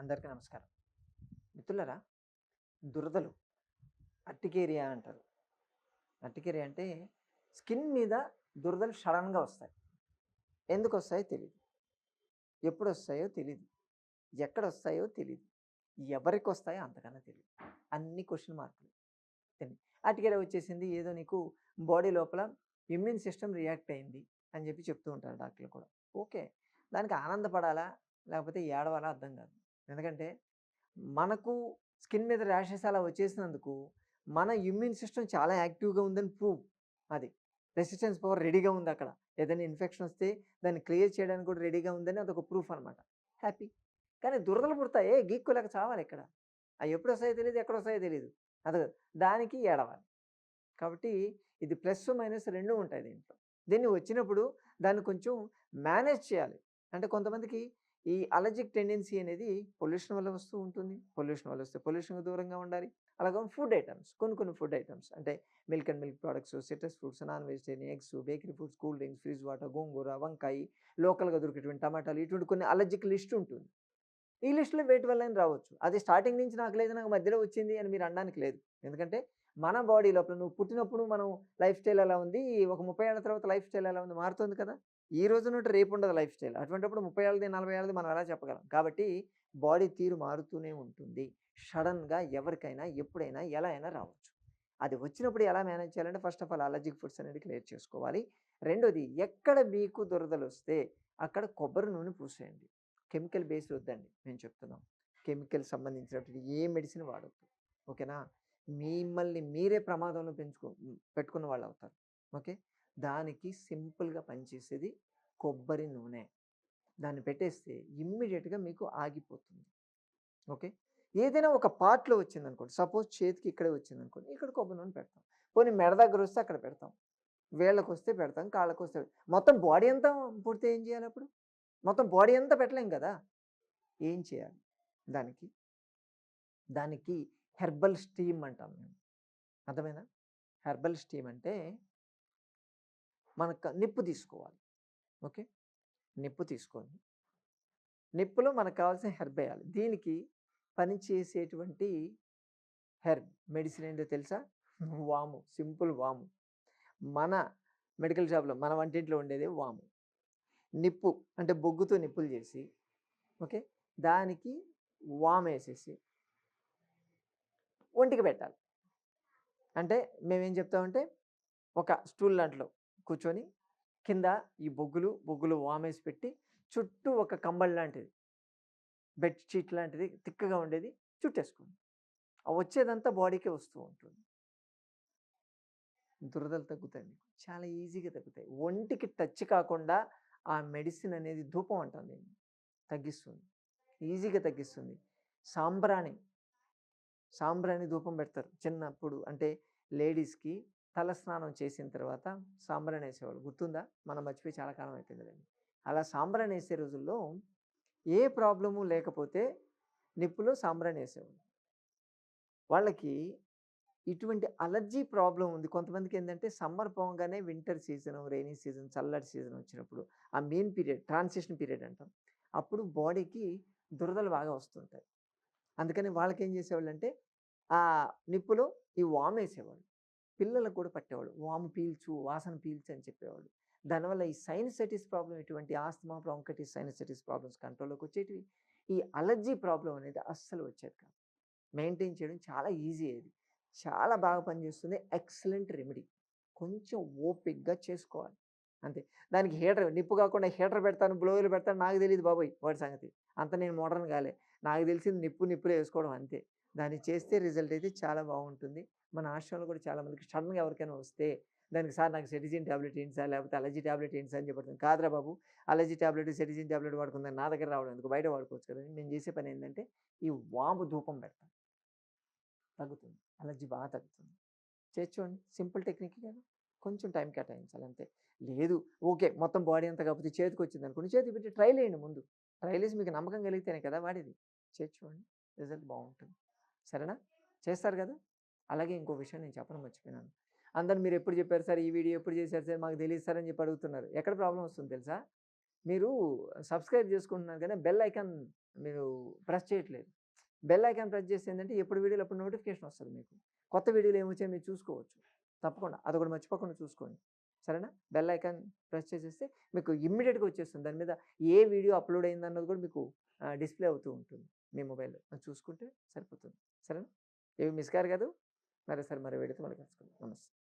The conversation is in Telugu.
అందరికీ నమస్కారం. మిత్రులరా దురదలు అట్టికేరియా అంటారు. అట్టికేరియా అంటే స్కిన్ మీద దురదలు సడన్గా వస్తాయి. ఎందుకు వస్తాయో తెలియదు ఎప్పుడు వస్తాయో తెలియదు ఎక్కడ వస్తాయో తెలియదు ఎవరికి వస్తాయో అంతకన్నా తెలియదు అన్ని క్వశ్చన్ మార్కులు. అర్టికేరియా వచ్చేసింది ఏదో నీకు బాడీ లోపల ఇమ్యూన్ సిస్టమ్ రియాక్ట్ అయింది అని చెప్పి చెప్తూ ఉంటారు డాక్టర్లు కూడా. ఓకే. దానికి ఆనందపడాలా? లేకపోతే ఏడవాలా? అర్థం కాదు. ఎందుకంటే మనకు స్కిన్ మీద ర్యాషెస్ అలా వచ్చేసినందుకు మన ఇమ్యూన్ సిస్టమ్ చాలా యాక్టివ్గా ఉందని ప్రూవ్ అది. రెసిస్టెన్స్ పవర్ రెడీగా ఉంది అక్కడ. ఏదైనా ఇన్ఫెక్షన్ వస్తే దాన్ని క్లియర్ చేయడానికి కూడా రెడీగా ఉందని అదొక ప్రూఫ్ అనమాట హ్యాపీ. కానీ దురదలు పుడతాయే. గీక్కులకు చావాలి ఇక్కడ. అవి ఎప్పుడు వస్తాయో తెలియదు ఎక్కడ వస్తాయో తెలియదు అది దానికి ఏడవాలి. కాబట్టి ఇది ప్లస్ మైనస్ రెండు ఉంటాయి దీంట్లో. దీన్ని వచ్చినప్పుడు దాన్ని కొంచెం మేనేజ్ చేయాలి. అంటే కొంతమందికి ఈ అలర్జిక్ టెండెన్సీ అనేది పొల్యూషన్ వల్ల వస్తూ ఉంటుంది. పొల్యూషన్ వల్ల వస్తే పొల్యూషన్కి దూరంగా ఉండాలి. అలాగే ఫుడ్ ఐటమ్స్ కొన్ని కొన్ని ఫుడ్ ఐటమ్స్ అంటే milk and milk products citrus fruits non vegetarian eggs bakery foods cool drinks fridge water గోంగూర వంకాయ లోకల్గా దొరికేటువంటి టమాటాలు ఇటువంటి కొన్ని అలర్జిక్ లిస్ట్ ఉంటుంది. ఈ లిస్టులో వేటి వల్ల రావచ్చు. అది స్టార్టింగ్ నుంచి నాకు లేదు నాకు మధ్యలో వచ్చింది అని మీరు అనడానికి లేదు. ఎందుకంటే మన బాడీ లోపల నువ్వు పుట్టినప్పుడు మనం లైఫ్ స్టైల్ ఎలా ఉంది? ఒక ముప్పై ఏళ్ళ తర్వాత లైఫ్ స్టైల్ ఎలా ఉంది? మారుతుంది కదా! ఈ రోజు నుండి రేపు ఉండదు లైఫ్ స్టైల్. అటువంటిప్పుడు ముప్పై ఏళ్ళది నలభై ఏళ్ళది మనం ఎలా చెప్పగలం? కాబట్టి బాడీ తీరు మారుతూనే ఉంటుంది. సడన్గా ఎవరికైనా ఎప్పుడైనా ఎలా అయినా రావచ్చు. అది వచ్చినప్పుడు ఎలా మేనేజ్ చేయాలంటే first of all allergic foods అనేది క్లియర్ చేసుకోవాలి. రెండోది ఎక్కడ మీకు దురదలు వస్తే అక్కడ కొబ్బరి నూనె పూసేయండి. కెమికల్ బేస్డ్ వద్దండి మేము చెప్తున్నాం కెమికల్ సంబంధించినటువంటి ఏ మెడిసిన్ వాడద్దు. ఓకేనా? మిమ్మల్ని మీరే ప్రమాదంలో పెంచుకో పెట్టుకున్న వాళ్ళు అవుతారు ఓకే? దానికి సింపుల్గా పనిచేసేది కొబ్బరి నూనె. దాన్ని పెట్టేస్తే ఇమ్మీడియట్గా మీకు ఆగిపోతుంది. ఓకే? ఏదైనా ఒక పార్ట్లో వచ్చింది అనుకోండి సపోజ్ చేతికి ఇక్కడే వచ్చింది అనుకోండి ఇక్కడ కొబ్బరి నూనె పెడతాం. పోనీ మెడ దగ్గర వస్తే అక్కడ పెడతాం. వేళ్ళకు వస్తే పెడతాం కాళ్ళకు వస్తే మొత్తం బాడీ అంతా పుడితే ఏం చేయాలి అప్పుడు? మొత్తం బాడీ అంతా పెట్టలేం కదా? ఏం చేయాలి దానికి? దానికి హెర్బల్ స్టీమ్ అంటాం మేము. అర్థమైనా హెర్బల్ స్టీమ్ అంటే మనకు నిప్పు తీసుకోవాలి. ఓకే? నిప్పు తీసుకోండి నిప్పులో మనకు కావాల్సిన హెర్బ్ వేయాలి. దీనికి పనిచేసేటువంటి హెర్బ్ మెడిసిన్ ఏంటో తెలుసా? వాము సింపుల్ వాము. మన మెడికల్ షాప్లో మన వంటింట్లో ఉండేది వాము. నిప్పు అంటే బొగ్గుతో నిప్పులు చేసి ఓకే? దానికి వామ్ వేసేసి ఒంటికి పెట్టాలి. అంటే మేమేం చెప్తామంటే ఒక స్టూల్ దాంట్లో కూర్చొని కింద ఈ బొగ్గులు బొగ్గులు వామేసి పెట్టి చుట్టూ ఒక కంబల్ లాంటిది. బెడ్షీట్ లాంటిది తిక్కగా ఉండేది చుట్టేసుకోండి ఆ వచ్చేదంతా బాడీకే వస్తూ ఉంటుంది. దురదలు తగ్గుతాయి మీకు. చాలా ఈజీగా తగ్గుతాయి. ఒంటికి టచ్ కాకుండా ఆ మెడిసిన్ అనేది ధూపం అంటాం దీన్ని తగ్గిస్తుంది. ఈజీగా తగ్గిస్తుంది. సాంబ్రాణి. సాంబ్రాణి ధూపం పెడతారు చిన్నప్పుడు. అంటే లేడీస్కి తలస్నానం చేసిన తర్వాత సాంబ్రాణి వేసేవాళ్ళు గుర్తుందా? మనం మర్చిపోయి చాలా కాలం అయిపోయింది కదండి అలా సాంబ్రాణి వేసే రోజుల్లో ఏ ప్రాబ్లము లేకపోతే నిప్పులో సాంబ్రాణి వేసేవాళ్ళు వాళ్ళకి ఇటువంటి అలర్జీ ప్రాబ్లం ఉంది. కొంతమందికి ఏంటంటే సమ్మర్ పోగానే వింటర్ సీజన్ రైనీ సీజన్ చల్లటి సీజన్ వచ్చినప్పుడు ఆ మెయిన్ పీరియడ్ ట్రాన్సిషన్ పీరియడ్ అంటాం. అప్పుడు బాడీకి దురదలు బాగా వస్తుంటాయి. అందుకని వాళ్ళకి ఏం చేసేవాళ్ళు అంటే ఆ నిప్పులో ఈ వామ్ వేసేవాళ్ళు. పిల్లలకు కూడా పట్టేవాడు. వాము పీల్చు వాసన పీల్చు అని చెప్పేవాడు. దానివల్ల ఈ సైనసైటిస్ ప్రాబ్లం ఇటువంటి ఆస్తమా బ్రాంకటిస్ సైనసైటిస్ ప్రాబ్లమ్స్ కంట్రోల్లోకి వచ్చేటివి. ఈ అలర్జీ ప్రాబ్లం అనేది అస్సలు వచ్చేది కాదు. మెయింటైన్ చేయడం చాలా ఈజీ అది. చాలా బాగా పనిచేస్తుంది. Excellent remedy. కొంచెం ఓపిక్గా చేసుకోవాలి. అంతే. దానికి హీటర్ నిప్పు కాకుండా హీటర్ పెడతాను బ్లోయర్లు పెడతాను నాకు తెలియదు బాబోయ్! వాడి సంగతి. అంత నేను మోడర్న్ కాలే. నాకు తెలిసింది నిప్పు నిప్పులు వేసుకోవడం అంతే. దాన్ని చేస్తే రిజల్ట్ అయితే చాలా బాగుంటుంది. మన ఆశ్రమంలో కూడా చాలామందికి సడన్గా ఎవరికైనా వస్తే దానికి సార్ నాకు సెటిజిన్ ట్యాబ్లెట్ ఏంటి సార్? లేకపోతే అలర్జీ ట్యాబ్లెట్ ఏంటి సార్? అని చెప్పడుతుంది కాదురా బాబు అలర్జీ ట్యాబ్లెట్ సెటిజిన్ ట్యాబ్లెట్ వాడుకుందని నా దగ్గర రావడం ఎందుకు? బయట వాడుకోవచ్చు కదా మేము చేసే పని ఏంటంటే ఈ వాము ధూపం పెడతాం. తగ్గుతుంది. అలర్జీ బాగా తగ్గుతుంది. చేర్చోండి సింపుల్ టెక్నిక్ కదా. కొంచెం టైం కేటాయించాలి అంతే. లేదు ఓకే మొత్తం బాడీ అంతా కాకపోతే చేతికి వచ్చింది అనుకోండి. చేతికి పెట్టి ట్రైల్ వేయండి ముందు. ట్రైల్ వేసి మీకు నమ్మకం కలిగితేనే కదా వాడేది. చేర్చుకోండి రిజల్ట్ బాగుంటుంది. సరేనా? చేస్తారు కదా? అలాగే ఇంకో విషయం నేను చెప్పడం మర్చిపోయినాను. అందరు మీరు ఎప్పుడు చెప్పారు సార్ ఈ వీడియో ఎప్పుడు చేశారు సార్? మాకు తెలియదు సార్ అని చెప్పి అడుగుతున్నారు. ఎక్కడ ప్రాబ్లం వస్తుంది తెలుసా? మీరు సబ్స్క్రైబ్ చేసుకుంటున్నారు కానీ బెల్ ఐకాన్ మీరు ప్రెస్ చేయట్లేదు. బెల్ ఐకాన్ ప్రెస్ చేస్తే ఏంటంటే ఎప్పుడు వీడియోలు అప్పుడు నోటిఫికేషన్ వస్తుంది మీకు. కొత్త వీడియోలు ఏమొచ్చాయో మీరు చూసుకోవచ్చు. తప్పకుండా. అదొకటి మర్చిపోకుండా చూసుకోండి. సరేనా? బెల్ ఐకాన్ ప్రెస్ చేసేస్తే మీకు ఇమ్మీడియట్గా వచ్చేస్తుంది. దాని మీద ఏ వీడియో అప్లోడ్ అయింది అన్నది కూడా మీకు డిస్ప్లే అవుతూ ఉంటుంది మీ మొబైల్లో. చూసుకుంటే సరిపోతుంది. సరేనా ఏమి మిస్ కారు కాదు. మరి సరే మరి వీడియోతో మళ్ళీ కలుసుకుందాం. నమస్తే.